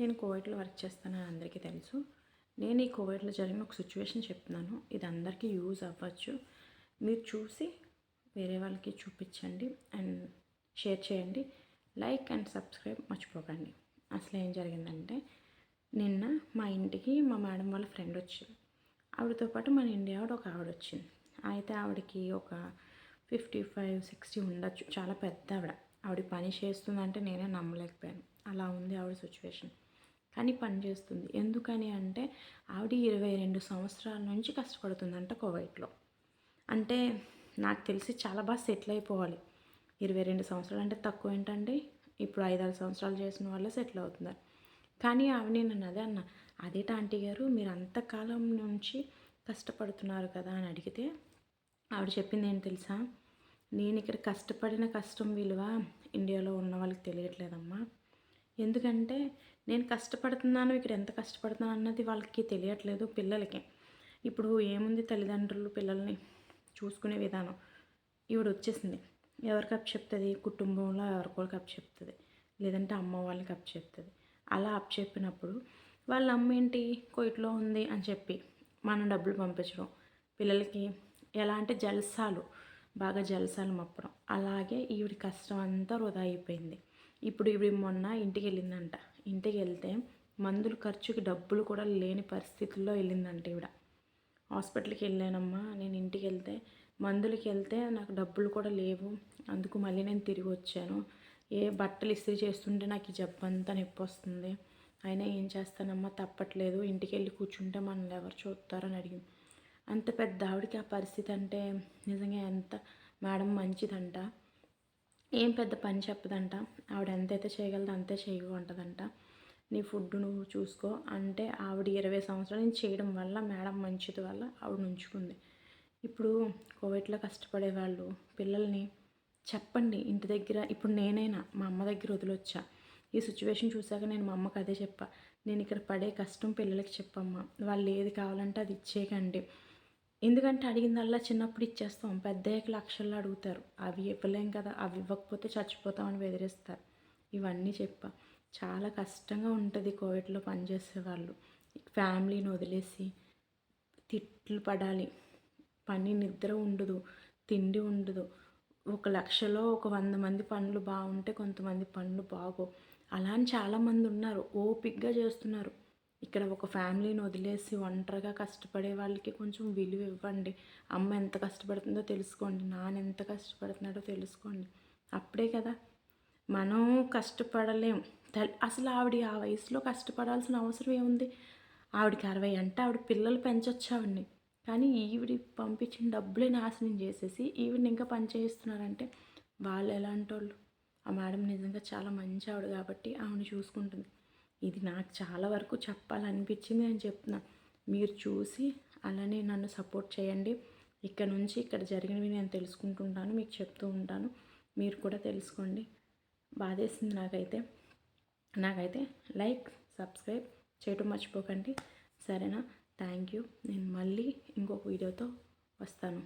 నేను కోవిడ్లో వర్క్ చేస్తానని అందరికీ తెలుసు. నేను ఈ కోవిడ్లో జరిగిన ఒక సిచ్యువేషన్ చెప్తున్నాను. ఇది అందరికీ యూజ్ అవ్వచ్చు. మీరు చూసి వేరే వాళ్ళకి చూపించండి అండ్ షేర్ చేయండి. లైక్ అండ్ సబ్స్క్రైబ్ మర్చిపోకండి. అసలు ఏం జరిగిందంటే నిన్న మా ఇంటికి మా మేడం వాళ్ళ ఫ్రెండ్ వచ్చింది. ఆవిడతో పాటు మన ఇండియా ఆవిడ ఒక ఆవిడ వచ్చింది అయితే ఆవిడకి ఒక ఫిఫ్టీ ఫైవ్ సిక్స్టీ ఉండొచ్చు. చాలా పెద్ద ఆవిడ. ఆవిడ పని చేస్తుందంటే నేనే నమ్మలేకపోయాను. అలా ఉంది ఆవిడ సిచ్యువేషన్. కానీ పని చేస్తుంది. ఎందుకని అంటే ఆవిడ ఇరవై రెండు సంవత్సరాల నుంచి కష్టపడుతుందంట కోవైట్లో. అంటే నాకు తెలిసి చాలా బాగా సెటిల్ అయిపోవాలి. ఇరవై రెండు సంవత్సరాలు అంటే తక్కువ ఏంటండి? ఇప్పుడు ఐదారు సంవత్సరాలు చేసిన వాళ్ళే సెటిల్ అవుతున్నారు. కానీ ఆవిడ నేను అదే అన్న అదేట ఆంటీ గారు మీరు అంతకాలం నుంచి కష్టపడుతున్నారు కదా అని అడిగితే ఆవిడ చెప్పింది ఏంటి తెలుసా? నేను ఇక్కడ కష్టపడిన కష్టం విలువ ఇండియాలో ఉన్న వాళ్ళకి తెలియట్లేదమ్మా. ఎందుకంటే నేను కష్టపడుతున్నాను ఇక్కడ ఎంత కష్టపడుతున్నాను అన్నది వాళ్ళకి తెలియట్లేదు పిల్లలకి. ఇప్పుడు ఏముంది తల్లిదండ్రులు పిల్లల్ని చూసుకునే విధానం? ఈవిడ వచ్చేసింది. ఎవరికి అప్ చెప్తుంది? కుటుంబంలో ఎవరికో కప్ చెప్తుంది. లేదంటే అమ్మ వాళ్ళకి అప్ చెప్తుంది. అలా అప్ చెప్పినప్పుడు వాళ్ళ అమ్మ ఏంటి? కోయిట్లో ఉంది అని చెప్పి మనం డబ్బులు పంపించడం. పిల్లలకి ఎలా అంటే జల్సాలు బాగా జలసాలు మప్పడం. అలాగే ఈవిడ కష్టం అంతా వృధా అయిపోయింది. ఇప్పుడు ఇవి మొన్న ఇంటికి వెళ్ళిందంట ఇంటికి వెళ్తే మందులు ఖర్చుకి డబ్బులు కూడా లేని పరిస్థితుల్లో వెళ్ళిందంట ఈవిడ. హాస్పిటల్కి వెళ్ళానమ్మా నేను ఇంటికి వెళ్తే మందులకి వెళ్తే నాకు డబ్బులు కూడా లేవు అందుకు మళ్ళీ నేను తిరిగి వచ్చాను. ఏ బట్టలు ఇస్త్రీ చేస్తుంటే నాకు ఈ జబ్బు అంతా నొప్పి వస్తుంది. అయినా ఏం చేస్తానమ్మా తప్పట్లేదు. ఇంటికి వెళ్ళి కూర్చుంటే మనల్ని ఎవరు చూస్తారని అడిగింది అంత పెద్ద ఆవిడకి ఆ పరిస్థితి అంటే నిజంగా ఎంత? మేడం మంచిదంట. ఏం పెద్ద పని చెప్పదంట. ఆవిడ ఎంతైతే చేయగలదో అంతే చేయవు నీ ఫుడ్ నువ్వు చూసుకో. అంటే ఆవిడ ఇరవై సంవత్సరాల నుంచి చేయడం వల్ల మేడం మంచిది వల్ల ఆవిడ ఉంచుకుంది. ఇప్పుడు కోవిడ్లో కష్టపడే వాళ్ళు పిల్లల్ని చెప్పండి ఇంటి దగ్గర. ఇప్పుడు నేనైనా మా అమ్మ దగ్గర వదిలొచ్చా. ఈ సిచ్యువేషన్ చూసాక నేను మా అమ్మకి అదే చెప్పా. నేను ఇక్కడ పడే కష్టం పిల్లలకి చెప్పమ్మా. వాళ్ళు ఏది కావాలంటే అది ఇచ్చేయకండి. ఎందుకంటే అడిగిందల్లా చిన్నప్పుడు ఇచ్చేస్తాం. పెద్దయ్యాక లక్షల్లో అడుగుతారు. అవి ఇవ్వలేం కదా అవి ఇవ్వకపోతే చచ్చిపోతామని బెదిరిస్తారు. ఇవన్నీ చెప్పా. చాలా కష్టంగా ఉంటుంది కోవిడ్లో పనిచేసేవాళ్ళు ఫ్యామిలీని వదిలేసి తిట్లు పడాలి. పని నిద్ర ఉండదు తిండి ఉండదు. ఒక లక్షలో ఒక వంద మంది పనులు బాగుంటే కొంతమంది పనులు బాగో అలా అని చాలామంది ఉన్నారు. ఓపిక్గా చేస్తున్నారు. ఇక్కడ ఒక ఫ్యామిలీని వదిలేసి ఒంటరిగా కష్టపడే వాళ్ళకి కొంచెం విలువ ఇవ్వండి. అమ్మ ఎంత కష్టపడుతుందో తెలుసుకోండి. నాన్న ఎంత కష్టపడుతున్నాడో తెలుసుకోండి. అప్పుడే కదా మనం కష్టపడలేం. అసలు ఆవిడ ఆ వయసులో కష్టపడాల్సిన అవసరం ఏముంది? ఆవిడకి అరవై అంటే ఆవిడ పిల్లలు పెంచొచ్చు ఆవిడని? కానీ ఈవిడ పంపించిన డబ్బులే నాశనం చేసేసి ఈవిడని ఇంకా పని చేయిస్తున్నారంటే వాళ్ళు ఎలాంటి వాళ్ళు ఆ మేడం నిజంగా చాలా మంచి ఆవిడ కాబట్టి ఆవిడని చూసుకుంటుంది. ఇది నాకు చాలా వరకు చెప్పాలనిపించింది అని చెప్తున్నా. మీరు చూసి అలానే నన్ను సపోర్ట్ చేయండి. ఇక్కడ నుంచి ఇక్కడ జరిగినవి నేను తెలుసుకుంటుంటాను మీకు చెప్తూ ఉంటాను. మీరు కూడా తెలుసుకోండి. బాధేసింది నాకైతే. నాకైతే లైక్ సబ్స్క్రైబ్ చేయటం మర్చిపోకండి. సరేనా? Thank you. నేను మళ్ళీ ఇంకొక వీడియోతో వస్తాను.